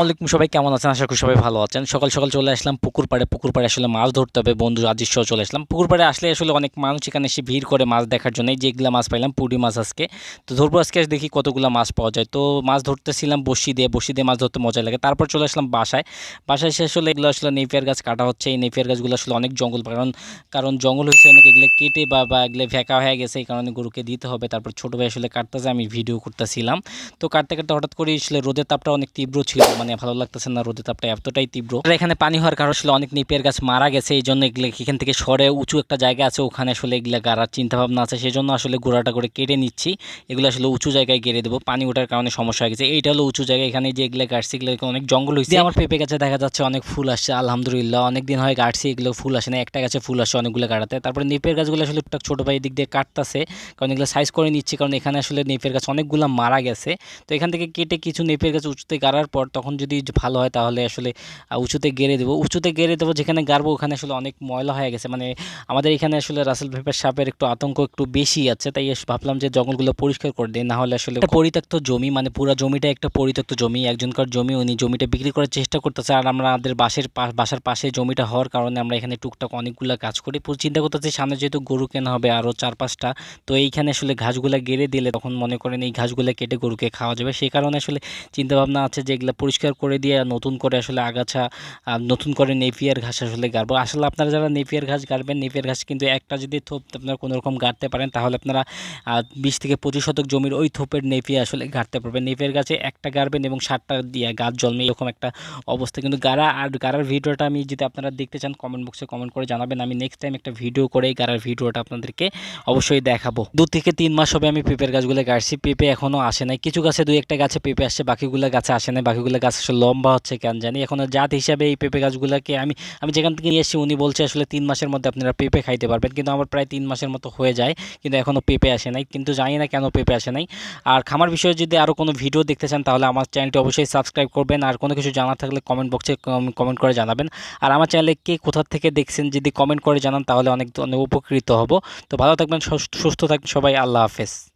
আসসালামু আলাইকুম, সবাই কেমন আছেন? আশা করি সবাই ভালো আছেন। সকাল সকাল চলে আসলাম পুকুর পাড়ে। পুকুর পাড়ে আসলে মাছ ধরতে হবে। বন্ধু আজিজ সহ চলে আসলাম। পুকুর পাড়ে আসলে আসলে অনেক মানুষ এখানে এসে ভিড় করে মাছ দেখার জন্য যেগুলো মাছ পাইলাম, পুঁটি মাছ আজকে। তো ধরবো আজকে দেখি কতগুলো মাছ পাওয়া যায়। তো মাছ ধরতেছিলাম বসি দিয়ে। বসি দিয়ে মাছ ধরতে মজা লাগে। তারপর চলে আসলাম বাসায়। বাসায় এসে আসলে এগুলো আসলে নেপিয়ার গাছ কাটা হচ্ছে। এই নেপিয়ার গাছগুলো আসলে অনেক জঙ্গল কারণ কারণ জঙ্গল হয়েছে অনেক, এগুলো কেটে বা বা এগুলো ভেকা হয়ে গেছে, এই কারণে গরুকে দিতে হবে। তারপর ছোটো ভাই আসলে কাটতে কাটতেছে, আমি ভিডিও করতেছিলাম। তো কাটতে কাটতে হঠাৎ করে আসলে রোদের তাপটা অনেক তীব্র ছিল। মানে ভালো লাগতেছে না, রোদের তাপটা এতটাই তীব্র। আর এখানে পানি হওয়ার কারণ আসলে অনেক নিপের গাছ মারা গেছে, এই জন্য এগুলো এখান থেকে সরে উঁচু একটা জায়গা আছে, ওখানে আসলে এগুলো গাড়ার চিন্তা ভাবনা আছে সেই জন্য আসলে গোড়াটা করে কেটে নিচ্ছি। এগুলো আসলে উঁচু জায়গায় গেড়ে দেবো, পানি ওঠার কারণে সমস্যা হয়ে গেছে। এইটা হলো উঁচু জায়গা, এখানে যে এগুলো গাছছি এগুলো অনেক জঙ্গল হয়েছে আমার পেঁপে গাছে দেখা যাচ্ছে অনেক ফুল আসছে, আলহামদুলিল্লাহ। অনেক দিন হয় গাছছি এগুলো ফুল আসে না, একটা গাছে ফুল আসে অনেকগুলো গাড়াতে। তারপরে নেপের গাছগুলো আসলে টুকটাক ছোটো ভাই দিক দিয়ে কাটতেছে, কারণ এগুলো সাইজ করে নিচ্ছি, কারণ এখানে আসলে নেপের গাছ অনেকগুলো মারা গেছে। তো এখান থেকে কেটে কিছু নেপের গাছ উঁচুতে গাড়ার পর তখন যদি ভালো হয় তাহলে আসলে উঁচুতে গেড়ে দেবো। উঁচুতে গেড়ে দেবো যেখানে গাড়বো ওখানে আসলে অনেক ময়লা হয়ে গেছে। মানে আমাদের এখানে আসলে রাসেল ভেপের সাপের একটু আতঙ্ক একটু বেশি আছে তাই ভাবলাম যে জঙ্গলগুলো পরিষ্কার করে দিই। না হলে আসলে পরিত্যক্ত জমি মানে পুরো জমিটা একটা পরিত্যক্ত জমি একজনকার জমি উনি জমিটা বিক্রি করার চেষ্টা করতেছে। আর আমরা আমাদের বাসের পা- বাসার পাশে জমিটা হওয়ার কারণে আমরা এখানে টুকটাক অনেকগুলো কাজ করি। পুরো চিন্তা করতেছি সামনে যেহেতু গরু কেনা হবে আরও চার পাঁচটা তো এইখানে আসলে ঘাসগুলো গেড়ে দিলে তখন মনে করেন এই ঘাসগুলো কেটে গরুকে খাওয়া যাবে। সেই কারণে আসলে চিন্তাভাবনা আছে যে এগুলো পরিষ্কার করে দিয়ে নতুন করে আসলে আগাছা নতুন করে নেপিয়ার ঘাস আসলে গাড়বো। আসলে আপনারা যারা নেপিয়ার ঘাস গাড়বেন, নেপিয়ার ঘাস কিন্তু একটা যদি থোপ আপনারা কোনো রকম গাড়তে পারেন, তাহলে আপনারা বিশ থেকে পঁচিশ শতক জমির ওই থোপের নেপিয়া আসলে গাড়তে পারবেন। নেপিয়ার গাছে একটা গাড়বেন এবং ষাটটা দিয়ে গাছ জন্মে, এরকম একটা অবস্থা। কিন্তু গাড়া আর গাড়ার ভিডিওটা আমি যদি আপনারা দেখতে চান কমেন্ট বক্সে কমেন্ট করে জানাবেন। আমি নেক্সট টাইম একটা ভিডিও করে গাড়ার ভিডিওটা আপনাদেরকে অবশ্যই দেখাবো। দু থেকে তিন মাস হবে আমি পেঁপের গাছগুলো গাড়ছি পেঁপে এখনও আসে নাই। কিছু গাছে দুই একটা গাছে পেঁপে আসছে, বাকিগুলো গাছে আসে নাই, বাকিগুলো গাছ আসলে লম্বা হচ্ছে কেন জানি। এখন জাত হিসাবে এই পেঁপে গাছগুলোকে আমি আমি যেখান থেকে নিয়ে এসেছি উনি বলছে আসলে তিন মাসের মধ্যে আপনারা পেঁপে খাইতে পারবেন। কিন্তু আমার প্রায় তিন মাসের মতো হয়ে যায়, কিন্তু এখনও পেঁপে আসে নাই। কিন্তু জানি না কেন পেঁপে আসে নাই। আর খামার বিষয়ে যদি আরও কোনো ভিডিও দেখতে চান, তাহলে আমার চ্যানেলটি অবশ্যই সাবস্ক্রাইব করবেন। আর কোনো কিছু জানার থাকলে কমেন্ট বক্সে কমেন্ট করে জানাবেন। আর আমার চ্যানেলে কে কোথা থেকে দেখছেন, যদি কমেন্ট করে জানান, তাহলে অনেক অনেক উপকৃত হব। তো ভালো থাকবেন সুস্থ থাকবেন সবাই। আল্লাহ হাফেজ।